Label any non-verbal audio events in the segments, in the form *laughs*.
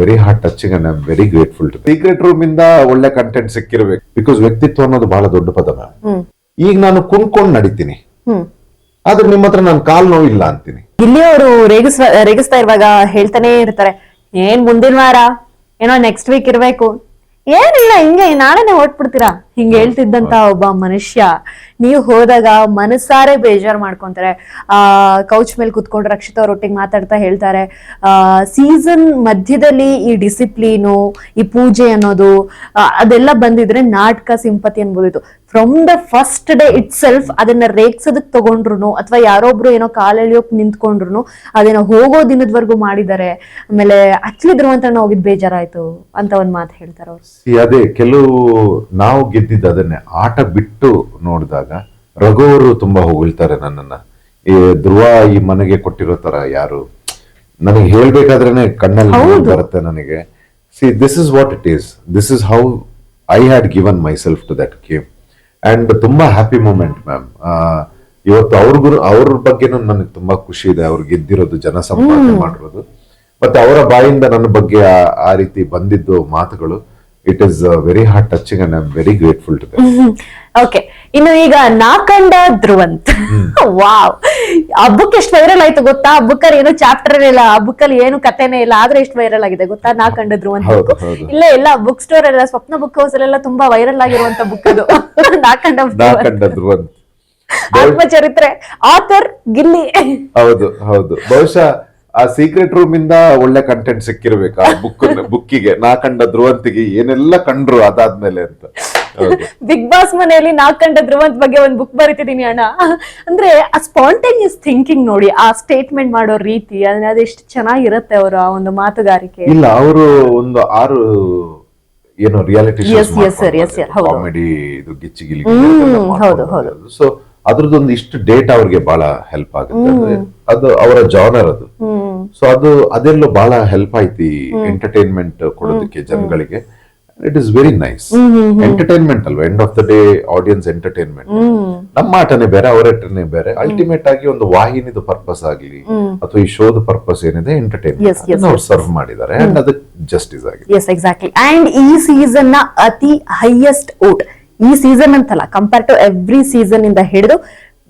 Very heart touching and I am very grateful to secret room ಇಂದ ಒಳ್ಳೆ content ಸಿಕ್ಕಿರ್ಬೇಕು. Because ವ್ಯಕ್ತಿತ್ವ ಅನ್ನೋದು ಬಹಳ ದೊಡ್ಡ ಪದ ಮ್ಯಾಮ್ ಈಗ ನಾನು ಕುಣ್ಕೊಂಡು ನಡಿತೀನಿ. ಆದ್ರೆ ನಿಮ್ಮ ಹತ್ರ ನಾನು ಕಾಲ್ ನೋವಿಲ್ಲ ಅಂತೀನಿ. ಇಲ್ಲಿ ಅವರು ರೇಗಿಸ್ ರೇಗಿಸ್ತಾ ಇರುವಾಗ ಹೇಳ್ತಾನೆ ಇರ್ತಾರೆ. ಏನ್ ಮುಂದಿನ ವಾರ? ಏನೋ ನೆಕ್ಸ್ಟ್ ವೀಕ್ ಇರ್ಬೇಕು. ಏನಿಲ್ಲ, ಹಿಂಗೆ ನಾಳೆನೆ ಹೊಟ್ಬಿಡ್ತೀರಾ ಹಿಂಗೆ ಹೇಳ್ತಿದ್ದಂತ ಒಬ್ಬ ಮನುಷ್ಯ. ನೀವು ಹೋದಾಗ ಮನಸ್ಸಾರೆ ಬೇಜಾರ್ ಮಾಡ್ಕೊಂತಾರೆ. ಆ ಕೌಚ್ ಮೇಲೆ ಕುತ್ಕೊಂಡು ರಕ್ಷಿತ್ ಅವ್ರ ಒಟ್ಟಿಗೆ ಮಾತಾಡ್ತಾ ಹೇಳ್ತಾರೆ. ಆ ಸೀಸನ್ ಮಧ್ಯದಲ್ಲಿ ಈ ಡಿಸಿಪ್ಲೀನು ಈ ಪೂಜೆ ಅನ್ನೋದು ಅದೆಲ್ಲ ಬಂದಿದ್ರೆ ನಾಟಕ, sympathy ಅನ್ಬೋದಿತ್ತು. From the first day itself ಅದನ್ನ ರೇಗ್ಸೋದಕ್ ತಗೊಂಡ್ರು ಅಥವಾ ಯಾರೊಬ್ರು ಏನೋ ಕಾಲೆಳಿಯೋಕ್ ನಿಂತ್ಕೊಂಡ್ರು ಅದೇನೋ ಹೋಗೋ ದಿನದವರೆಗೂ ಮಾಡಿದ್ದಾರೆ ಆಮೇಲೆ ಅಚ್ಲಿ ಅಂತ ಹೋಗಿದ್ ಬೇಜಾರಾಯ್ತು ಅಂತ ಒಂದ್ ಮಾತು ಹೇಳ್ತಾರೆ ಅವ್ರು. ಅದೇ ಕೆಲವು ನಾವು ಗೆದ್ದಿದ್ದು ಅದನ್ನೇ ಆಟ ಬಿಟ್ಟು ನೋಡಿದಾಗ ರಘು ಅವರು ತುಂಬಾ ಹೊಗಳ್ತಾರೆ ನನ್ನನ್ನ. ಈ ಧ್ರುವ ಈ ಮನೆಗೆ ಕೊಟ್ಟಿರೋ ತರ ಯಾರು? ನನಗೆ ಹೇಳ್ಬೇಕಾದ್ರೇನೆ ಕಣ್ಣಲ್ಲಿ ಬರುತ್ತೆ ನನಗೆ. See this is what it is this is how I had given myself to that game and ತುಂಬಾ ಹ್ಯಾಪಿ ಮೂಮೆಂಟ್ ಮ್ಯಾಮ್ ಇವತ್ತು ಅವ್ರಿಗೂ ಅವ್ರ ಬಗ್ಗೆನೂ ನನಗೆ ತುಂಬಾ ಖುಷಿ ಇದೆ. ಅವ್ರು ಗೆದ್ದಿರೋದು ಜನ ಸಂಪಾದನೆ ಮಾಡಿರೋದು. ಮತ್ತೆ ಅವರ ಬಾಯಿಂದ ನನ್ನ ಬಗ್ಗೆ ಆ- ರೀತಿ ಬಂದಿದ್ದು ಮಾತುಗಳು it is very heart touching and I am very grateful to okay ಇನ್ನು ಈಗ ನಾಕಂಡ ಧ್ರುವಂತ್. ವಾವ್ *laughs* ಆ ಬುಕ್ ಎಷ್ಟು ವೈರಲ್ ಆಯ್ತು ಗೊತ್ತಾ? ಬುಕ್ಕಲ್ಲಿ ಏನು ಚಾಪ್ಟರ್ ಇಲ್ಲ ಆ ಬುಕ್ಕಲ್ಲಿ ಏನು ಕಥೆನೇ ಇಲ್ಲ ಆದ್ರೆ ಎಷ್ಟು ವೈರಲ್ ಆಗಿದೆ ಗೊತ್ತಾ? ನಾಕಂಡ ಧ್ರುವಂತ್. ಇಲ್ಲ ಎಲ್ಲ ಬುಕ್ ಸ್ಟೋರ್ ಎಲ್ಲ ಸ್ವಪ್ನ ಬುಕ್ ಹೌಸ್ ಅಲ್ಲೆಲ್ಲ ತುಂಬಾ ವೈರಲ್ ಆಗಿರುವಂತ ಬುಕ್ ಅದು. *laughs* ನಾಕಂಡ ಧ್ರುವಂತ್. ಆತ್ಮಚರಿತ್ರೆ ಆಥರ್ ಗಿಲ್ಲಿ. ಹೌದು ಹೌದು. ಬಹುಶಃ ಆ ಸೀಕ್ರೆಟ್ ರೂಮ್ ಇಂದ ಒಳ್ಳೆ ಕಂಟೆಂಟ್ ಸಿಕ್ಕಿರ್ಬೇಕು ಆ ಬುಕ್ ಬುಕ್ಕಿಗೆ ನಾ ಕಂಡ ಧ್ರುವಂತಿಗೆ ಏನೆಲ್ಲ ಕಂಡ್ರು ಅದಾದ್ಮೇಲೆ ಅಂತ. ಬಿಗ್ ಬಾಸ್ *laughs* ಮನೆಯಲ್ಲಿ ನಾಲ್ಕಂಡ ಧ್ರುವಂತ್ ಬಗ್ಗೆ ಒಂದ್ ಬುಕ್ ಬರಿತಿದೀನಿ ಅಣ್ಣ. ಅಂದ್ರೆ ಆ ಸ್ಪಾಂಟೇನಿಯಸ್ ಥಿಂಕಿಂಗ್ ನೋಡಿ ಆ ಸ್ಟೇಟ್ಮೆಂಟ್ ಮಾಡೋ ರೀತಿ ಅದನ್ನ ಅದೆಷ್ಟು ಚೆನ್ನಾಗಿರುತ್ತೆ ಅವರು ಆ ಒಂದು ಮಾತುಗಾರಿಕೆ? ಇಲ್ಲ ಅವರು ಒಂದು ಆರು ಏನು ರಿಯಾಲಿಟಿ. ಕಾಮಿಡಿ ಇದು ಗಿಚ್ಚಿಗಿಲಿ ಹೌದು, ಹೌದು. ಸೊ ಅದ್ರದ್ದೊಂದು ಇಷ್ಟು ಡೇಟ್ ಅವ್ರಿಗೆ ಬಹಳ ಹೆಲ್ಪ್ ಆಗುತ್ತೆ ಅಂದ್ರೆ ಅದು ಅವರ ಜಾನರ್ ಅದು. ಸೊ ಅದು ಅದೆಲ್ಲೂ ಬಹಳ ಹೆಲ್ಪ್ ಆಯ್ತು ಎಂಟರ್ಟೈನ್ಮೆಂಟ್ ಕೊಡೋದಕ್ಕೆ ಜನಗಳಿಗೆ. It is very nice entertainment ಅಲ್ವಾ? End of the day audience entertainment ನಮ್ಮ ಆಟನೇ ಬೇರೆ ಅವರ ಆಟನೇ ಬೇರೆ. ಅಲ್ಟಿಮೇಟ್ ಆಗಿ ಒಂದು ವಾಹಿನಿದು ಪರ್ಪಸ್ ಆಗ್ಲಿ ಅಥವಾ ಈ ಶೋದ ಪರ್ಪಸ್ ಏನಿದೆ ಎಂಟರ್ಟೈನ್ಮೆಂಟ್ ಅವ್ರು ಸರ್ವ್ ಮಾಡಿದ್ದಾರೆ. ಅಂಡ್ ಅದಕ್ಕೆ ಜಸ್ಟಿಸ್ ಆಗಿದೆ. ಎಸ್ ಎಕ್ಸಾಕ್ಟ್ಲಿ ಅಂಡ್ ಈ ಸೀಸನ್ನ ಅತಿ ಹೈಯೆಸ್ಟ್ ಓಟ್ ಈ ಸೀಸನ್ ಅಂತಲ್ಲ ಕಂಪೇರ್ ಟು ಎವ್ರಿ ಸೀಸನ್ ಇಂದ ಹಿಡಿದು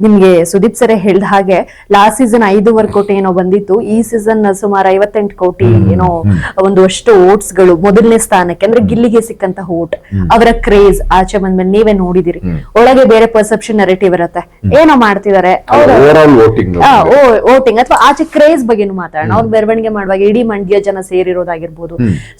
ನಿಮ್ಗೆ ಸುದೀಪ್ ಸರ್ ಹೇಳ್ದ ಹಾಗೆ ಲಾಸ್ಟ್ ಸೀಸನ್ ಐದೂವರೆ ಕೋಟಿ ಏನೋ ಬಂದಿತ್ತು ಈ ಸೀಸನ್ ಸುಮಾರು ಐವತ್ತೆಂಟು ಕೋಟಿ ಏನೋ ಒಂದು ಅಷ್ಟು ಓಟ್ಸ್ಗಳು ಮೊದಲನೇ ಸ್ಥಾನಕ್ಕೆ ಅಂದ್ರೆ ಗಿಲ್ಲಿಗೆ ಸಿಕ್ಕಂತ ಓಟ್ ಅವರ ಕ್ರೇಜ್ ಆಚೆ ಬಂದ್ಮೇಲೆ ನೀವೇ ನೋಡಿದಿರಿ. ಒಳಗೆ ಬೇರೆ ಪರ್ಸೆಪ್ಷನ್ ನೆರೆಟಿವ್ ಇರುತ್ತೆ. ಏನೋ ಮಾಡ್ತಿದ್ದಾರೆ ವೋಟಿಂಗ್ ವೋಟಿಂಗ್ ಅಥವಾ ಆಚೆ ಕ್ರೇಜ್ ಬಗ್ಗೆನೂ ಮಾತಾಡೋಣ. ಅವ್ರ ಮೆರವಣಿಗೆ ಮಾಡುವಾಗ ಇಡೀ ಮಂಡ್ಯ ಜನ ಸೇರಿರೋದಾಗಿರ್ಬೋದು.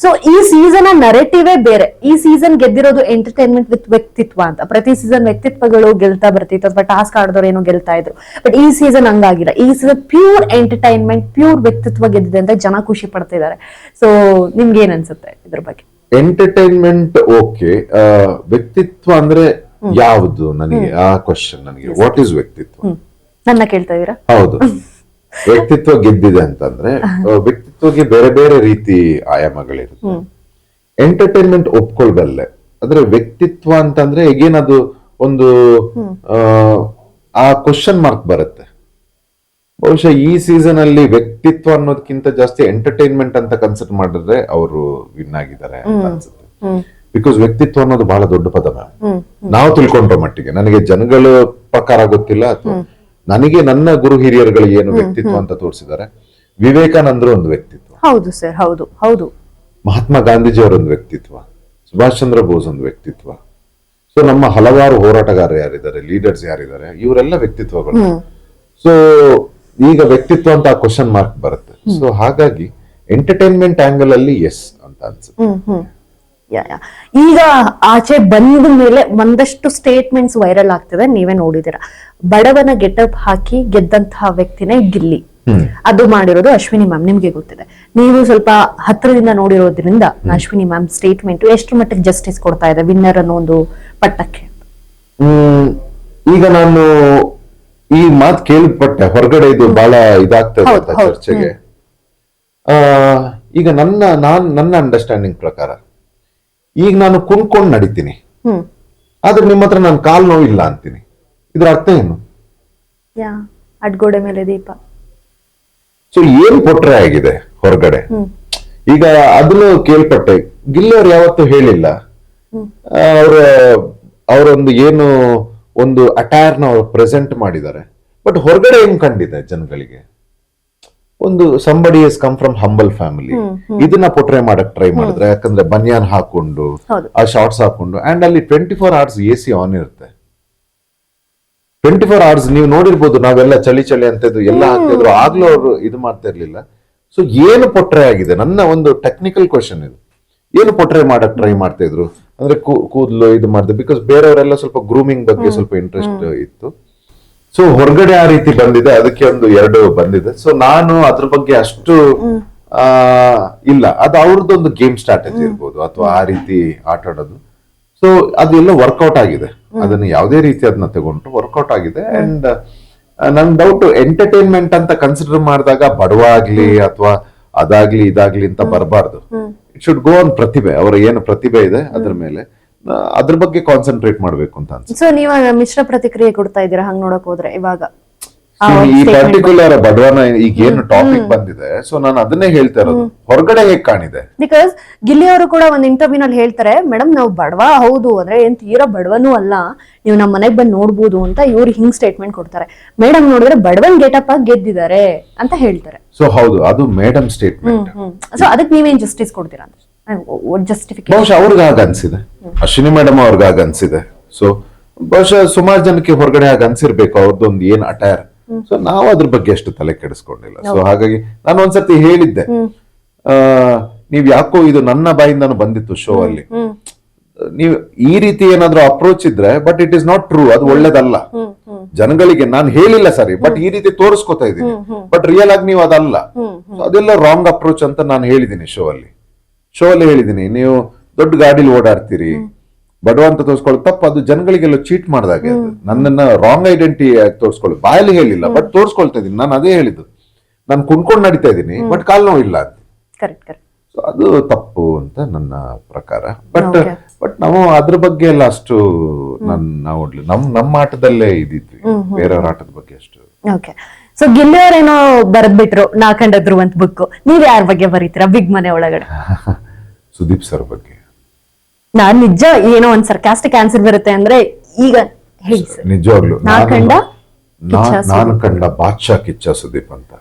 ಸೊ ಈ ಸೀಸನ್ ನರೇಟಿವೇ ಬೇರೆ. ಈ ಸೀಸನ್ ಗೆದ್ದಿರೋದು ಎಂಟರ್ಟೈನ್ಮೆಂಟ್ ವಿತ್ ವ್ಯಕ್ತಿತ್ವ ಅಂತ. ಪ್ರತಿ ಸೀಸನ್ ವ್ಯಕ್ತಿತ್ವಗಳು ಗೆಲ್ತಾ ಬರ್ತಿತ್ತು ಅಥವಾ ಟಾಸ್ಕ್ ಆಡಿದವ್ರು ಏನೋ ಗೆಲ್ತಾ ಇದ್ರು. ಬಟ್ ಈ ಸೀಸನ್ ಹಂಗಾಗಿಲ್ಲ. ಈ ಸೀಸನ್ ಪ್ಯೂರ್ ಎಂಟರ್ಟೈನ್ಮೆಂಟ್ ಪ್ಯೂರ್ ವ್ಯಕ್ತಿತ್ವ ಗೆದ್ದಿದೆ ಅಂತ ಜನ ಖುಷಿ ಪಡ್ತಿದ್ದಾರೆ ಸೊ ನಿಮ್ಗೆ ಏನ್ ಅನ್ಸುತ್ತೆ ಇದ್ರ ಬಗ್ಗೆ? ಎಂಟರ್ಟೈನ್ಮೆಂಟ್ ಓಕೆ ವ್ಯಕ್ತಿತ್ವ ಅಂದ್ರೆ ಯಾವುದು ನನಗೆ? ಆ ಕ್ವಶನ್ ನನಗೆ. ವಾಟ್ ಇಸ್ ವ್ಯಕ್ತಿತ್ವ? ನನ್ನ ಕೇಳ್ತಾ ಇದೀರಾ ಹೌದು. *laughs* ವ್ಯಕ್ತಿತ್ವ ಗೆದ್ದಿದೆ ಅಂತಂದ್ರೆ *laughs* ವ್ಯಕ್ತಿತ್ವಕ್ಕೆ ಬೇರೆ ಬೇರೆ ರೀತಿ ಆಯಾಮಗಳಿರುತ್ತೆ. ಎಂಟರ್ಟೈನ್ಮೆಂಟ್ ಒಪ್ಕೊಳ್ಬಲ್ಲೆ. ಅಂದ್ರೆ ವ್ಯಕ್ತಿತ್ವ ಅಂತಂದ್ರೆ ಏನದು ಅದು ಒಂದು ಆ, ಕ್ವಶನ್ ಮಾರ್ಕ್ ಬರುತ್ತೆ. ಬಹುಶಃ ಈ ಸೀಸನ್ ಅಲ್ಲಿ ವ್ಯಕ್ತಿತ್ವ ಅನ್ನೋದಕ್ಕಿಂತ ಜಾಸ್ತಿ ಎಂಟರ್ಟೈನ್ಮೆಂಟ್ ಅಂತ ಕನ್ಸಿಡರ್ ಮಾಡಿದ್ರೆ ಅವರು ವಿನ್ ಆಗಿದ್ದಾರೆ ಅಂತ ಅನ್ಸುತ್ತೆ. ಬಿಕಾಸ್ ವ್ಯಕ್ತಿತ್ವ ಅನ್ನೋದು ಬಹಳ ದೊಡ್ಡ ಪದ ಮ್ಯಾಮ್ ನಾವು ತಿಳ್ಕೊಂಡ್ರ ಮಟ್ಟಿಗೆ. ನನಗೆ ಜನಗಳ ಪ್ರಕಾರ ಗೊತ್ತಿಲ್ಲ ಅಥವಾ ನನಗೆ ನನ್ನ ಗುರು ಹಿರಿಯರುಗಳು ಏನು ವ್ಯಕ್ತಿತ್ವ ಅಂತ ತೋರಿಸಿದ್ದಾರೆ ವಿವೇಕಾನಂದರು ಒಂದು ವ್ಯಕ್ತಿತ್ವ. ಹೌದು ಸರ್ ಹೌದು ಹೌದು. ಮಹಾತ್ಮ ಗಾಂಧೀಜಿ ಅವರೊಂದು ವ್ಯಕ್ತಿತ್ವ ಸುಭಾಷ್ ಚಂದ್ರ ಬೋಸ್ ಒಂದು ವ್ಯಕ್ತಿತ್ವ. ಸೊ ನಮ್ಮ ಹಲವಾರು ಹೋರಾಟಗಾರರು ಯಾರಿದ್ದಾರೆ ಲೀಡರ್ಸ್ ಯಾರಿದ್ದಾರೆ ಇವರೆಲ್ಲ ವ್ಯಕ್ತಿತ್ವಗಳು. ಸೊ ಈಗ ವ್ಯಕ್ತಿತ್ವ ಅಂತ ಕ್ವಶನ್ ಮಾರ್ಕ್ ಬರುತ್ತೆ. ಸೊ ಹಾಗಾಗಿ ಎಂಟರ್ಟೈನ್ಮೆಂಟ್ ಆಂಗಲ್ ಅಲ್ಲಿ ಎಸ್ ಅಂತ ಅನ್ಸುತ್ತೆ. ಈಗ ಆಚೆ ಬಂದ ಮೇಲೆ ಒಂದಷ್ಟು ಸ್ಟೇಟ್ಮೆಂಟ್ಸ್ ವೈರಲ್ ಆಗ್ತದೆ ನೀವೇ ನೋಡಿದಿರ ಬಡವನ ಗೆಟಪ್ ಹಾಕಿ ಗೆದ್ದಂತಹ ವ್ಯಕ್ತಿನೇ ಗಿಲ್ಲಿ. ಅದು ಮಾಡಿರೋದು ಅಶ್ವಿನಿ ಮ್ಯಾಮ್ ನಿಮ್ಗೆ ಗೊತ್ತಿದೆ. ನೀವು ಸ್ವಲ್ಪ ಹತ್ತಿರದಿಂದ ನೋಡಿರೋದ್ರಿಂದ ಅಶ್ವಿನಿ ಮ್ಯಾಮ್ ಸ್ಟೇಟ್ಮೆಂಟ್ ಎಷ್ಟು ಮಟ್ಟಿಗೆ ಜಸ್ಟಿಸ್ ಕೊಡ್ತಾ ಇದೆ ವಿನ್ನರ್ ಅನ್ನೋ ಒಂದು ಪಟ್ಟಕ್ಕೆ? ಈಗ ನಾನು ಈ ಮಾತು ಕೇಳ್ಪಟ್ಟೆ ಹೊರಗಡೆ ಇದು ಬಹಳ ಇದಾಗ್ತದೆ ಅಂತ ಚರ್ಚೆಗೆ. ಆ ಈಗ ನನ್ನ ನಾನ್ ನನ್ನ ಅಂಡರ್ಸ್ಟ್ಯಾಂಡಿಂಗ್ ಪ್ರಕಾರ ಈಗ ನಾನು ಕುಣ್ಕೊಂಡು ನಡಿತೀನಿ. ಆದ್ರೆ ನಿಮ್ಮ ಹತ್ರ ನಾನು ಕಾಲ್ ನೋವಿಲ್ಲ ಅಂತೀನಿ. ಇದ್ರ ಅರ್ಥ ಏನು? ಅಡ್ಗೋಡೆ ಮೇಲೆ ದೀಪ. ಸೊ ಏನ್ ಕೊಟ್ರೆ ಆಗಿದೆ ಹೊರಗಡೆ? ಈಗ ಅದನ್ನು ಕೇಳ್ಪಟ್ಟೆ. ಗಿಲ್ಲವ್ರು ಯಾವತ್ತೂ ಹೇಳಿಲ್ಲ. ಅವ್ರ ಅವರೊಂದು ಏನು ಒಂದು ಅಟೈರ್ನ ಅವ್ರು ಪ್ರೆಸೆಂಟ್ ಮಾಡಿದ್ದಾರೆ. ಬಟ್ ಹೊರಗಡೆ ಹೆಂಗ್ ಕಂಡಿದೆ ಜನಗಳಿಗೆ? ಒಂದು somebody is come from humble family ಇದನ್ನ ಪೊಟ್ರೆ ಮಾಡಕ್ ಟ್ರೈ ಮಾಡಿದ್ರೆ ಯಾಕಂದ್ರೆ ಬನಿಯಾನ್ ಹಾಕೊಂಡು ಆ ಶಾರ್ಟ್ಸ್ ಹಾಕೊಂಡು ಅಂಡ್ ಅಲ್ಲಿ twenty four hours A C on ಇರುತ್ತೆ. ಟ್ವೆಂಟಿ ಫೋರ್ ಅವರ್ಸ್ ನೀವು ನೋಡಿರ್ಬೋದು ನಾವೆಲ್ಲ ಚಳಿ ಚಳಿ ಅಂತಿದ್ರು ಎಲ್ಲ ಆಗ್ತಿದ್ರು ಆಗ್ಲೂ ಅವರು ಇದು ಮಾಡ್ತಾ ಇರ್ಲಿಲ್ಲ. ಸೊ ಏನು ಪೊಟ್ರೆ ಆಗಿದೆ? ನನ್ನ ಒಂದು ಟೆಕ್ನಿಕಲ್ ಕ್ವಶನ್ ಇದು. ಏನು ಪೊಟ್ರೆ ಮಾಡಕ್ ಟ್ರೈ ಮಾಡ್ತಾ ಇದ್ರು? ಅಂದ್ರೆ ಕೂದಲು ಕೂದ್ಲು ಇದು ಮಾಡಿದೆ ಬಿಕಾಸ್ ಬೇರೆಯವರೆಲ್ಲ ಸ್ವಲ್ಪ ಗ್ರೂಮಿಂಗ್ ಬಗ್ಗೆ ಸ್ವಲ್ಪ ಇಂಟ್ರೆಸ್ಟ್ ಇತ್ತು. ಸೊ ಹೊರಗಡೆ ಆ ರೀತಿ ಬಂದಿದೆ ಅದಕ್ಕೆ ಒಂದು ಎರಡು ಬಂದಿದೆ. ಸೊ ನಾನು ಅದ್ರ ಬಗ್ಗೆ ಅಷ್ಟು ಆ ಇಲ್ಲ. ಅದು ಅವ್ರದ್ದೊಂದು ಗೇಮ್ ಸ್ಟ್ರಾಟಜಿ ಇರ್ಬೋದು ಅಥವಾ ಆ ರೀತಿ ಆಟ ಆಡೋದು ಸೊ ಅದೆಲ್ಲ ವರ್ಕೌಟ್ ಆಗಿದೆ. ಅದನ್ನ ಯಾವುದೇ ರೀತಿ ಅದನ್ನ ತಗೊಂಡ್ರು ವರ್ಕೌಟ್ ಆಗಿದೆ ಅಂಡ್ ನನ್ ಡೌಟ್ ಎಂಟರ್ಟೈನ್ಮೆಂಟ್ ಅಂತ ಕನ್ಸಿಡರ್ ಮಾಡಿದಾಗ ಬಡವ ಆಗ್ಲಿ ಅಥವಾ ಅದಾಗ್ಲಿ ಇದಾಗ್ಲಿ ಅಂತ ಬರಬಾರ್ದು. ಇಟ್ ಶುಡ್ ಗೋ ಆನ್ ಪ್ರತಿಭೆ ಅವರ ಏನು ಪ್ರತಿಭೆ ಇದೆ ಅದ್ರ ಮೇಲೆ ಅದ್ರ ಬಗ್ಗೆ ಕಾನ್ಸಂಟ್ರೇಟ್ ಮಾಡ್ಬೇಕು ಅಂತ ಅನ್ಸುತ್ತೆ. ಸೊ ನೀವು ಮಿಶ್ರ ಪ್ರತಿಕ್ರಿಯೆ ಕೊಡ್ತಾ ಇದ್ದೀರಾ ಹಂಗ್ ನೋಡಕ್ ಹೋದ್ರೆ ಇವಾಗ? ಈ ಪರ್ಟಿಕ್ಯುಲರ್ ಬಡವನ ಈಗ ಏನು ಟಾಪಿಕ್ ಬಂದಿದೆ? ಸೊ ನಾನು ಅದನ್ನೇ ಹೇಳ್ತಾ ಇರೋದು. ಹೊರಗಡೆ ಹೇಗೆ ಕಾಣಿದೆ? ಬಿಕಾಸ್ ಗಿಲ್ಲಿ ಅವರು ಕೂಡ ಒಂದು ಇಂಟರ್ವ್ಯೂ ನಲ್ಲಿ ಹೇಳ್ತಾರೆ ಮೇಡಮ್ ನಾವು ಬಡವ ಹೌದು ಅಂದ್ರೆ ಏನ್ ತೀರಾ ಬಡವನೂ ಅಲ್ಲ. ನೀವು ನಮ್ಮ ಮನೆಗ್ ಬಂದು ನೋಡ್ಬೋದು ಅಂತ ಇವ್ರು ಹಿಂಗ್ ಸ್ಟೇಟ್ಮೆಂಟ್ ಕೊಡ್ತಾರೆ. ಮೇಡಮ್ ನೋಡಿದ್ರೆ ಬಡವನ್ ಗೆಟಪ್ ಆಗಿ ಗೆದ್ದಿದ್ದಾರೆ ಅಂತ ಹೇಳ್ತಾರೆ. ಸೊ ಹೌದು ಅದು ಮೇಡಮ್ ಸ್ಟೇಟ್ಮೆಂಟ್ ಸೊ ಅದಕ್ಕೆ ನೀವೇನ್ ಜಸ್ಟಿಸ್ ಕೊಡ್ತೀರಾ ಅಂತ? ಬಹುಶಃ ಅವ್ರಿಗೆ ಆಗ ಅನ್ಸಿದೆ. ಅಶ್ವಿನಿ ಮೇಡಮ್ ಅವ್ರಿಗೆ ಆಗ ಅನ್ಸಿದೆ. ಸೊ ಬಹುಶಃ ಸುಮಾರು ಜನಕ್ಕೆ ಹೊರಗಡೆ ಆಗ ಅನ್ಸಿರ್ಬೇಕು ಅವ್ರದ್ದು ಒಂದು ಏನ್ ಅಟೈರ್ ಸೊ ನಾವು ಅದ್ರ ಬಗ್ಗೆ ಅಷ್ಟು ತಲೆ ಕೆಡಿಸ್ಕೊಂಡಿಲ್ಲ. ಸೊ ಹಾಗಾಗಿ ನಾನು ಒಂದ್ಸತಿ ಹೇಳಿದ್ದೆ. ಆ, ನೀವ್ ಯಾಕೋ ಇದು ನನ್ನ ಬಾಯಿಂದಾನು ಬಂದಿತ್ತು ಶೋ ಅಲ್ಲಿ. ನೀವು ಈ ರೀತಿ ಏನಾದ್ರೂ ಅಪ್ರೋಚ್ ಇದ್ರೆ but it is not true ಅದು ಒಳ್ಳೇದಲ್ಲ. ಜನಗಳಿಗೆ ನಾನು ಹೇಳಿಲ್ಲ ಸರಿ ಬಟ್ ಈ ರೀತಿ ತೋರಿಸ್ಕೊತಾ ಇದ್ದೀನಿ. ಬಟ್ ರಿಯಲ್ ಆಗಿ ನೀವು ಅದಲ್ಲ. ಅದೆಲ್ಲ ರಾಂಗ್ ಅಪ್ರೋಚ್ ಅಂತ ನಾನು ಹೇಳಿದ್ದೀನಿ ಶೋ ಅಲ್ಲಿ. ಶೋ ಅಲ್ಲಿ ಹೇಳಿದ್ದೀನಿ ನೀವು ದೊಡ್ಡ ಗಾಡಿಲಿ ಓಡಾಡ್ತೀರಿ. ಬಡವ ಅಂತ ತೋರಿಸ್ಕೊಳ್ಳೋದು ತಪ್ಪು ಅದು ಜನಗಳಿಗೆಲ್ಲ ಚೀಟ್ ಮಾಡಿದಾಗೆ ನನ್ನನ್ನ ರಾಂಗ್ ಐಡೆಂಟಿ ತೋರಿಸ್ಕೊಳ್ಳಿ ಬಾಯಲ್ಲಿ ಹೇಳಿಲ್ಲ ಬಟ್ ತೋರಿಸ್ಕೊಳ್ತಾ ಇದೀನಿ ನಾನು ಅದೇ ಹೇಳಿದ್ದು. ನಾನು ಕುಣ್ಕೊಂಡು ನಡೀತಾ ಇದ್ದೀನಿ ಬಟ್ ಕಾಲ್ ನೋವು ಇಲ್ಲ ಅಂತ. ಕರೆಕ್ಟ್ ಕರೆಕ್ಟ್ ಸೊ ಅದು ತಪ್ಪು ಅಂತ ನನ್ನ ಪ್ರಕಾರ. ಬಟ್ ಬಟ್ ನಾವು ಅದ್ರ ಬಗ್ಗೆ ಎಲ್ಲ ಅಷ್ಟು ನನ್ ನಾವು ನಮ್ ನಮ್ಮ ಆಟದಲ್ಲೇ ಇದಿದ್ವಿ. ಬೇರೆಯವ್ರ ಆಟದ ಬಗ್ಗೆ ಅಷ್ಟು. ಓಕೆ ಸೊ ಗಿಲ್ಲಿಯವರೇನೋ ಬರೆದ್ಬಿಟ್ರು ಬರ್ದ್ಬಿಟ್ರು ನಾ ಕಂಡದ್ರು ಅಂತ ಬುಕ್ ನೀವ್ ಯಾರ ಬಗ್ಗೆ ಬರೀತೀರಾ? ಬಿಗ್ ಮನೆ ಒಳಗಡೆ. *laughs* ಸುದೀಪ್ ಸರ್ ಬಗ್ಗೆ. ನಾನ್ ನಿಜ ಏನೋ ಒಂದ್ ಸರ್ಕಾಸ್ಟಿಕ್ ಆನ್ಸರ್ ಬರುತ್ತೆ ಅಂದ್ರೆ ಈಗ ಹೇಳಿ ಸರ್. ನಿಜವಾಗ್ಲು ನಾ ನಾನು- ಕಂಡ ನಾನು ಬಾದ್ಶಾ ಕಿಚ್ಚ ಸುದೀಪ್ ಅಂತ.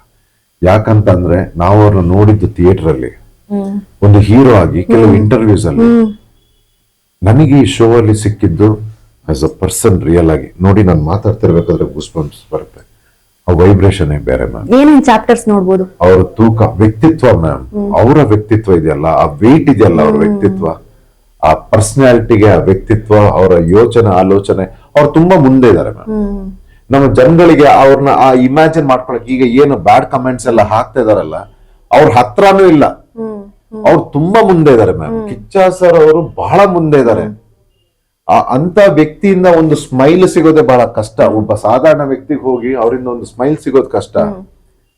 ಯಾಕಂತಂದ್ರೆ ನಾವು ಅವ್ರನ್ನ ನೋಡಿದ್ದು ಥಿಯೇಟರ್ ಅಲ್ಲಿ ಒಂದು ಹೀರೋ ಆಗಿ ಕೆಲವು ಇಂಟರ್ವ್ಯೂಸ್ ಅಲ್ಲಿ ನನಗೆ ಈ ಶೋ ಅಲ್ಲಿ ಸಿಕ್ಕಿದ್ದು ಆಸ್ ಅ ಪರ್ಸನ್ ರಿಯಲ್ ಆಗಿ. ನೋಡಿ ನಾನು ಮಾತಾಡ್ತಿರ್ಬೇಕಾದ್ರೆ ಗುಸ್ಬಂಪ್ಸ್ ಬರುತ್ತೆ. ಆ ವೈಬ್ರೇಷನ್ ಬೇರೆ ಮ್ಯಾಮ್ ಏನೇನ್ ಚಾಪ್ಟರ್ಸ್ ನೋಡ್ಬೋದು? ಅವರ ತೂಕ ವ್ಯಕ್ತಿತ್ವ ಮ್ಯಾಮ್ ಅವರ ವ್ಯಕ್ತಿತ್ವ ಇದೆಯಲ್ಲ ಆ ವೇಟ್ ಇದೆಯಲ್ಲ ಅವ್ರ ವ್ಯಕ್ತಿತ್ವ. ಆ ಪರ್ಸನಾಲಿಟಿಗೆ ಆ ವ್ಯಕ್ತಿತ್ವ ಅವರ ಯೋಚನೆ ಆಲೋಚನೆ ಅವ್ರು ತುಂಬಾ ಮುಂದೆ ಇದ್ದಾರೆ ಮ್ಯಾಮ್ ನಮ್ಮ ಜನಗಳಿಗೆ ಅವ್ರನ್ನ ಆ ಇಮ್ಯಾಜಿನ್ ಮಾಡ್ಕೊಳಕ್ ಈಗ ಏನು ಬ್ಯಾಡ್ ಕಮೆಂಟ್ಸ್ ಎಲ್ಲ ಹಾಕ್ತಾ ಇದಾರಲ್ಲ ಅವ್ರ ಹತ್ರನೂ ಇಲ್ಲ. ಅವ್ರು ತುಂಬಾ ಮುಂದೆ ಇದ್ದಾರೆ ಮ್ಯಾಮ್ ಕಿಚ್ಚ ಸರ್ ಅವರು ಬಹಳ ಮುಂದೆ ಇದ್ದಾರೆ. ಆ ಅಂತ ವ್ಯಕ್ತಿಯಿಂದ ಒಂದು ಸ್ಮೈಲ್ ಸಿಗೋದೇ ಬಹಳ ಕಷ್ಟ. ಒಬ್ಬ ಸಾಧಾರಣ ವ್ಯಕ್ತಿಗೆ ಹೋಗಿ ಅವರಿಂದ ಒಂದು ಸ್ಮೈಲ್ ಸಿಗೋದು ಕಷ್ಟ.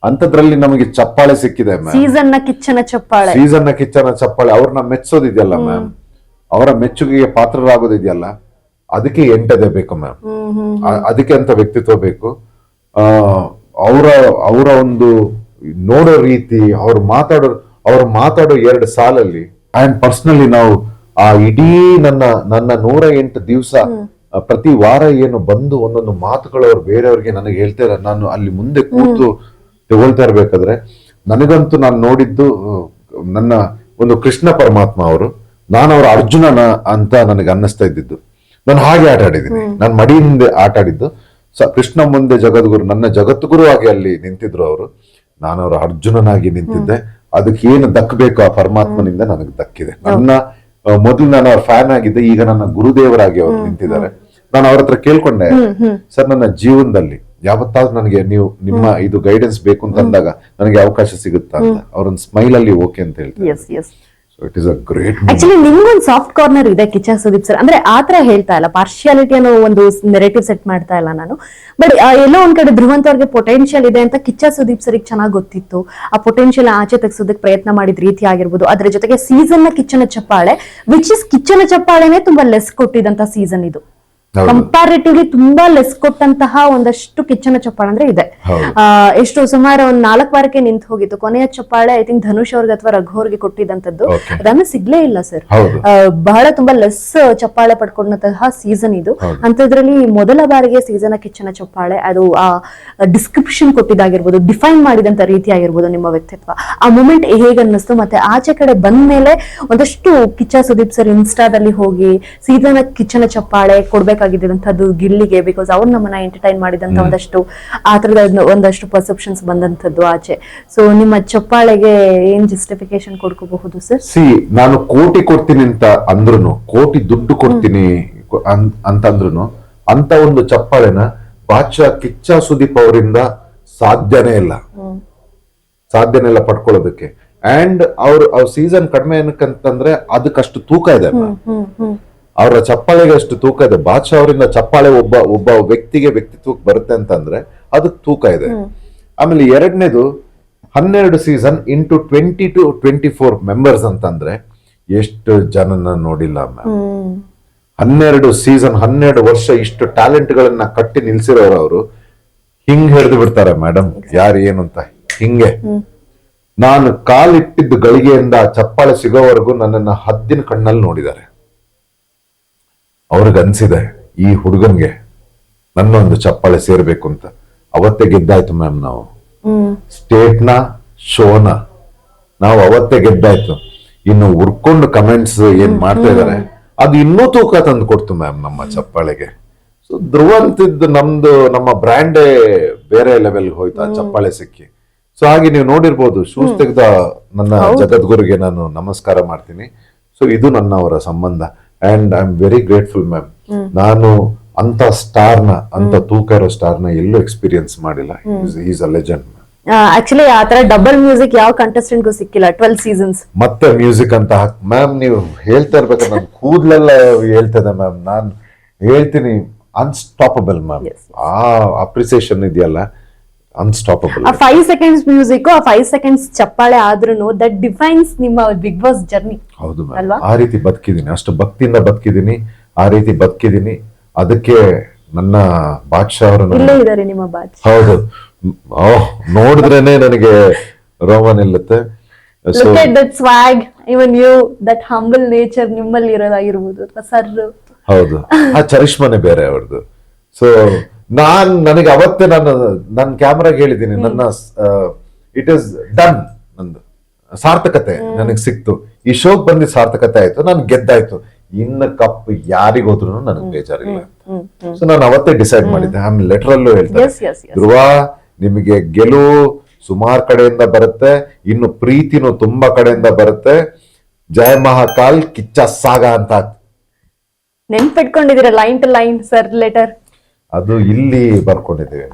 ಅಂತದ್ರಲ್ಲಿ ನಮಗೆ ಚಪ್ಪಾಳೆ ಸಿಕ್ಕಿದೆ ಮ್ಯಾಮ್ ಸೀಸನ್ ಕಿಚ್ಚನ ಚಪ್ಪಾಳೆ. ಸೀಸನ್ ಕಿಚ್ಚನ ಚಪ್ಪಾಳೆ. ಅವ್ರನ್ನ ಮೆಚ್ಚೋದಿದೆಯಲ್ಲ ಮ್ಯಾಮ್ ಅವರ ಮೆಚ್ಚುಗೆಗೆ ಪಾತ್ರರಾಗೋದಿದೆಯಲ್ಲ ಅದಕ್ಕೆ ಎಂಟದೆ ಬೇಕು ಮ್ಯಾಮ್. ಅದಕ್ಕೆ ಅಂತ ವ್ಯಕ್ತಿತ್ವ ಬೇಕು. ಆ ಅವರ ಅವರ ಒಂದು ನೋಡೋ ರೀತಿ ಅವ್ರು ಮಾತಾಡೋ ಅವ್ರು ಮಾತಾಡೋ ಎರಡು ಸಾಲಲ್ಲಿ ಅಂಡ್ ಪರ್ಸನಲಿ ನಾವು ಆ ಇಡೀ ನನ್ನ ನನ್ನ ನೂರ ಎಂಟು ದಿವಸ ಪ್ರತಿ ವಾರ ಏನು ಬಂದು ಒಂದೊಂದು ಮಾತುಗಳು ಅವ್ರು ಬೇರೆಯವ್ರಿಗೆ ನನಗೆ ಹೇಳ್ತಾರೆ ನಾನು ಅಲ್ಲಿ ಮುಂದೆ ಕೂತು ತಗೊಳ್ತಾ ಇರ್ಬೇಕಾದ್ರೆ ನನಗಂತೂ ನಾನು ನೋಡಿದ್ದು ನನ್ನ ಒಂದು ಕೃಷ್ಣ ಪರಮಾತ್ಮ ಅವರು. ನಾನು ಅವರ ಅರ್ಜುನನ ಅಂತ ನನಗೆ ಅನ್ನಿಸ್ತಾ ಇದ್ದಿದ್ದು. ನಾನು ಹಾಗೆ ಆಟ ಆಡಿದ್ದೀನಿ. ನಾನು ಮಡಿಯಿಂದ ಆಟ ಆಡಿದ್ದು. ಸ ಕೃಷ್ಣ ಮುಂದೆ ಜಗದ್ಗುರು ನನ್ನ ಜಗದ್ಗುರು ಆಗಿ ಅಲ್ಲಿ ನಿಂತಿದ್ರು ಅವರು. ನಾನು ಅವರ ಅರ್ಜುನನಾಗಿ ನಿಂತಿದ್ದೆ. ಅದಕ್ಕೆ ಏನು ದಕ್ಕಬೇಕು ಆ ಪರಮಾತ್ಮನಿಂದ ನನಗೆ ದಕ್ಕಿದೆ. ನನ್ನ ಮೊದಲು ನಾನು ಅವ್ರ ಫ್ಯಾನ್ ಆಗಿದ್ದೆ. ಈಗ ನನ್ನ ಗುರುದೇವರಾಗಿ ಅವರು ನಿಂತಿದ್ದಾರೆ. ನಾನು ಅವ್ರ ಹತ್ರ ಕೇಳ್ಕೊಂಡೆ. ಸರ್ ನನ್ನ ಜೀವನದಲ್ಲಿ ಯಾವತ್ತಾದ್ರೂ ನನಗೆ ನೀವು ನಿಮ್ಮ ಇದು ಗೈಡೆನ್ಸ್ ಬೇಕು ಅಂತ ಅಂದಾಗ ನನಗೆ ಅವಕಾಶ ಸಿಗುತ್ತಾ ಅಂತ. ಅವ್ರೊಂದು ಸ್ಮೈಲ್ ಅಲ್ಲಿ ಓಕೆ ಅಂತ ಹೇಳ್ತಾರೆ. It is a great actually ನಿಮ್ಗೊಂದು ಸಾಫ್ಟ್ ಕಾರ್ನರ್ ಇದೆ ಕಿಚ್ಚ ಸುದೀಪ್ ಸರ್ ಅಂದ್ರೆ ಆ ತರ ಹೇಳ್ತಾ ಇಲ್ಲ. ಪಾರ್ಶಿಯಾಲಿಟಿ ಅನ್ನೋ ಒಂದು ನೆರೆಟಿವ್ ಸೆಟ್ ಮಾಡ್ತಾ ಇಲ್ಲ ನಾನು. ಬಟ್ ಎಲ್ಲೋ ಒಂದ್ ಕಡೆ ಧ್ರುವಂತ ಅವ್ರಿಗೆ ಪೊಟೆನ್ಶಿಯಲ್ ಇದೆ ಅಂತ ಕಿಚ್ಚ ಸುದೀಪ್ ಸರ್ ಚೆನ್ನಾಗಿ ಗೊತ್ತಿತ್ತು. ಆ ಪೊಟೆನ್ಶಿಯಲ್ ಆಚೆ ತೆಗ್ಸೋದಕ್ಕೆ ಪ್ರಯತ್ನ ಮಾಡಿದ ರೀತಿ ಆಗಿರ್ಬೋದು. ಅದ್ರ ಜೊತೆಗೆ ಸೀಸನ್ನ ಕಿಚ್ಚನ ಚಪ್ಪಾಳೆ ವಿಚ್ ಇಸ್ ಕಿಚ್ಚನ ಚಪ್ಪಾಳೆನೆ ತುಂಬಾ ಲೆಸ್ ಕೊಟ್ಟಿದಂತ ಸೀಸನ್ ಇದು. ಕಂಪ್ಯಾರಿಟಿವ್ಲಿ ತುಂಬಾ ಲೆಸ್ ಕೊಟ್ಟಂತಹ ಒಂದಷ್ಟು ಕಿಚ್ಚನ ಚಪ್ಪಾಳೆ ಅಂದ್ರೆ ಇದೆ. ಎಷ್ಟು ಸುಮಾರು ಒಂದ್ ನಾಲ್ಕು ವಾರಕ್ಕೆ ನಿಂತು ಹೋಗಿತ್ತು. ಕೊನೆಯ ಚಪ್ಪಾಳೆ ಐ ತಿಂಕ್ ಧನುಷ್ ಅವ್ರಿಗೆ ಅಥವಾ ರಘು ಅವ್ರಿಗೆ ಕೊಟ್ಟಿದ್ದಂತದ್ದು Okay. ಅದನ್ನ ಸಿಗ್ಲೇ ಇಲ್ಲ ಸರ್ ಬಹಳ ತುಂಬಾ ಲೆಸ್ ಚಪ್ಪಾಳೆ ಪಡ್ಕೊಂಡಂತಹ ಸೀಸನ್ ಇದು. ಅಂತದ್ರಲ್ಲಿ ಮೊದಲ ಬಾರಿಗೆ ಸೀಸನ್ ಕಿಚ್ಚನ ಚಪ್ಪಾಳೆ ಅದು ಆ ಡಿಸ್ಕ್ರಿಪ್ಷನ್ ಕೊಟ್ಟಿದ್ದಾಗಿರ್ಬೋದು ಡಿಫೈನ್ ಮಾಡಿದಂತ ರೀತಿ ಆಗಿರ್ಬೋದು ನಿಮ್ಮ ವ್ಯಕ್ತಿತ್ವ. ಆ ಮೂಮೆಂಟ್ ಹೇಗೆ ಅನ್ನಿಸ್ತು ಮತ್ತೆ ಆಚೆ ಕಡೆ ಬಂದ್ಮೇಲೆ ಒಂದಷ್ಟು ಕಿಚ್ಚ ಸುದೀಪ್ ಸರ್ ಇನ್ಸ್ಟಾದಲ್ಲಿ ಹೋಗಿ ಸೀಸನ್ ಕಿಚ್ಚನ ಚಪ್ಪಾಳೆ ಕೊಡ್ಬೇಕಾಗಿದ್ದಂಥದ್ದು ಗಿಲ್ಲಿಗೆ ಬಿಕಾಸ್ ಅವ್ರು ನಮ್ಮನ್ನ ಎಂಟರ್ಟೈನ್ ಮಾಡಿದಂತ ಒಂದಷ್ಟು ಆ ತರದ ಒಂದಷ್ಟು ಪರ್ಸೆಪ್ಷನ್ಸ್ ಬಂದಂತದ್ದು ಆಚೆ. ಸೊ ನಿಮ್ಮ ಚಪ್ಪಾಳೆಗೆ ಏನ್ ಜಸ್ಟಿಫಿಕೇಶನ್ ಕೊಡ್ಕೋಬಹುದು ಸರ್ ಸಿ ನಾನು ಕೋಟಿ ಕೊಡ್ತೀನಿ ಅಂತ ಅಂದ್ರು ಕೋಟಿ ದುಡ್ಡು ಕೊಡ್ತೀನಿ ಅಂತಂದ್ರು ಅಂತ ಒಂದು ಚಪ್ಪಾಳೆನ ಬಾಚ ಕಿಚ್ಚ ಸುದೀಪ್ ಅವರಿಂದ ಸಾಧ್ಯನೇ ಇಲ್ಲ. ಸಾಧ್ಯನೇ ಇಲ್ಲ ಪಡ್ಕೊಳ್ಳೋದಕ್ಕೆ. ಅಂಡ್ ಅವ್ರ ಅವ್ರ ಸೀಸನ್ ಕಡಿಮೆ ಏನಕ್ಕಂತಂದ್ರೆ ಅದಕ್ಕಷ್ಟು ತೂಕ ಇದೆ ಅವರ ಚಪ್ಪಾಳೆಗೆ ಅಷ್ಟು ತೂಕ ಇದೆ. ಬಾದ್ಶಾ ಅವರಿಂದ ಚಪ್ಪಾಳೆ ಒಬ್ಬ ಒಬ್ಬ ವ್ಯಕ್ತಿಗೆ ವ್ಯಕ್ತಿತ್ವಕ್ಕೆ ಬರುತ್ತೆ ಅಂತಂದ್ರೆ ಅದಕ್ಕೆ ತೂಕ ಇದೆ. ಆಮೇಲೆ ಎರಡನೇದು ಹನ್ನೆರಡು season into twenty two twenty four members ಅಂತಂದ್ರೆ ಎಷ್ಟು ಜನನ ನೋಡಿಲ್ಲ ಮ್ಯಾಮ್. ಹನ್ನೆರಡು ಸೀಸನ್ ಹನ್ನೆರಡು ವರ್ಷ ಇಷ್ಟು ಟ್ಯಾಲೆಂಟ್ ಗಳನ್ನ ಕಟ್ಟಿ ನಿಲ್ಸಿರೋರು ಅವರು. ಹಿಂಗ್ ಹಿಡಿದು ಬಿಡ್ತಾರೆ ಮೇಡಮ್ ಯಾರು ಏನು ಅಂತ. ಹಿಂಗೆ. ನಾನು ಕಾಲಿಟ್ಟಿದ್ದ ಗಳಿಗೆಯಿಂದ ಚಪ್ಪಾಳೆ ಸಿಗೋವರೆಗೂ ನನ್ನನ್ನ ಹದ್ದಿನ ಕಣ್ಣಲ್ಲಿ ನೋಡಿದ್ದಾರೆ. ಅವ್ರಿಗೆ ಅನ್ಸಿದೆ ಈ ಹುಡುಗನ್ಗೆ ನನ್ನೊಂದು ಚಪ್ಪಾಳೆ ಸೇರ್ಬೇಕು ಅಂತ. ಅವತ್ತೇ ಗೆದ್ದಾಯ್ತು ಮ್ಯಾಮ್ ನಾವು. ಸ್ಟೇಟ್ನ ಶೋನ. ನಾವು ಅವತ್ತೇ ಗೆದ್ದಾಯ್ತು. ಇನ್ನು ಉರ್ಕೊಂಡು ಕಮೆಂಟ್ಸ್ ಏನ್ ಮಾಡ್ತಾ ಇದಾರೆ ಅದು ಇನ್ನೂ ತೂಕ ತಂದು ಕೊಡ್ತು ಮ್ಯಾಮ್ ನಮ್ಮ ಚಪ್ಪಾಳೆಗೆ. ಸೊ ಧ್ರುವಂತಿದ್ದು ನಮ್ದು ನಮ್ಮ ಬ್ರ್ಯಾಂಡೇ ಬೇರೆ ಲೆವೆಲ್ ಹೋಯ್ತು ಆ ಚಪ್ಪಾಳೆ ಸಿಕ್ಕಿ. ಸೊ ಹಾಗೆ ನೀವು ನೋಡಿರ್ಬೋದು ಶೂಸ್ ತೆಗೆದ ನನ್ನ ಜಗದ್ಗುರುಗೆ ನಾನು ನಮಸ್ಕಾರ ಮಾಡ್ತೀನಿ. ಸೊ ಇದು ನನ್ನ ಅವರ ಸಂಬಂಧ. And I am very grateful ma'am ನಾನು ಅಂತ ಸ್ಟಾರ್ನ ಅಂತ ತೂಕ ಇರೋ ಸ್ಟಾರ್ನ ಎಲ್ಲೂ ಎಕ್ಸ್ಪೀರಿಯನ್ಸ್ ಮಾಡಿಲ್ಲ. ಈಸ್ ಅ ಲೆಜೆಂಡ್ ಆಕ್ಚುಲಿ ಆ ತರ ಡಬಲ್ ಮ್ಯೂಸಿಕ್ ಯಾವ ಕಂಟೆಸ್ಟೆಂಟ್ಗೂ ಸಿಕ್ಕಿಲ್ಲ. ಟ್ವೆಲ್ ಸೀಸನ್ಸ್ ಮತ್ತೆ ಮ್ಯೂಸಿಕ್ ಅಂತ ಹಾಕ್ ಮ್ಯಾಮ್ ನೀವು ಹೇಳ್ತಾ ಇರ್ಬೇಕು. ನನ್ ಕೂದ್ಲೆಲ್ಲ ಹೇಳ್ತದೆ ಮ್ಯಾಮ್ ನಾನ್ ಹೇಳ್ತೀನಿ ಅನ್ಸ್ಟಾಪಬಲ್ ಮ್ಯಾಮ್ ಆ ಅಪ್ರಿಸಿಯೇಷನ್ ಇದೆಯಲ್ಲ. ಅನ್ಸ್ಟಾಪಬಲ್ ಆ ಫೈವ್ ಸೆಕೆಂಡ್ಸ್ ಮ್ಯೂಸಿಕ್ ಆ ಫೈವ್ ಸೆಕೆಂಡ್ಸ್ ಚಪ್ಪಾಳೆ ಆದ್ರೂ ದಟ್ ಡಿಫೈನ್ಸ್ ನಿಮ್ಮ ಬಿಗ್ ಬಾಸ್ ಜರ್ನಿ ಹೌದು ಅಲ್ವಾ? ಆ ರೀತಿ ಬದುಕಿದ್ದೀನಿ. ಅಷ್ಟು ಭಕ್ತಿಯಿಂದ ಬದುಕಿದ್ದೀನಿ. ಆ ರೀತಿ ಬದುಕಿದ್ದೀನಿ. ಅದಕ್ಕೆ ನನ್ನ ಬಾದ್ಶಾ ಇಲ್ಲೇ ಇದಾರೆ ನಿಮ್ಮ ಬಾಚ್ ಹೌದು. ನೋಡಿದ್ರೇನೆ ನನಗೆ ರೋಮ ನಿಲ್ಲುತ್ತೆ. Look at that swag even you that humble nature ನಿಮ್ಮಲ್ಲಿ ಇರೋದಾಗಿರ್ಬೋದು. ಅಥವಾ ಸರ್ ಹೌದು. ಆ ಚರಿಷ್ಮನೆ ಬೇರೆ ಅವ್ರದ್ದು. ಸೊ ನಾನ್ ನನಗೆ ಅವತ್ತೇ ನಾನು ನನ್ನ ಕ್ಯಾಮ್ರಾಗೆ ಹೇಳಿದ್ದೀನಿ ನನ್ನ ಇಟ್ ಇಸ್ ಡನ್ ನಂದು. ಸಾರ್ಥಕತೆ ನನಗೆ ಸಿಕ್ತು. ಈ ಶೋಕ್ ಬಂದಿದ್ ಸಾರ್ಥಕತೆ ಆಯ್ತು ನಾನು ಗೆದ್ದಾಯ್ತು. ಇನ್ನು ಕಪ್ ಯಾರಿಗೋದ್ರು ನನಗೆ ಬೇಜಾರಿಲ್ಲ. ಸೊ ನಾನು ಅವತ್ತೇ ಡಿಸೈಡ್ ಮಾಡಿದ್ದೆ. ಆಮೇಲೆ ಲೆಟರ್ ಅಲ್ಲೂ ಹೇಳ್ತಾರೆ. ಧ್ರುವ ನಿಮಗೆ ಗೆಲುವು ಸುಮಾರು ಕಡೆಯಿಂದ ಬರುತ್ತೆ. ಇನ್ನು ಪ್ರೀತಿನೂ ತುಂಬಾ ಕಡೆಯಿಂದ ಬರುತ್ತೆ. ಜಯ ಮಹಾಕಾಲ್ ಕಿಚ್ಚ ಸಾಗ ಅಂತ. ನೆನ್ಪಿಟ್ಕೊಂಡಿದ್ದೀರಾ line to line sir letter ಅದು ಇಲ್ಲಿ ಬರ್ಕೊಂಡಿದ್ದೇವೆ.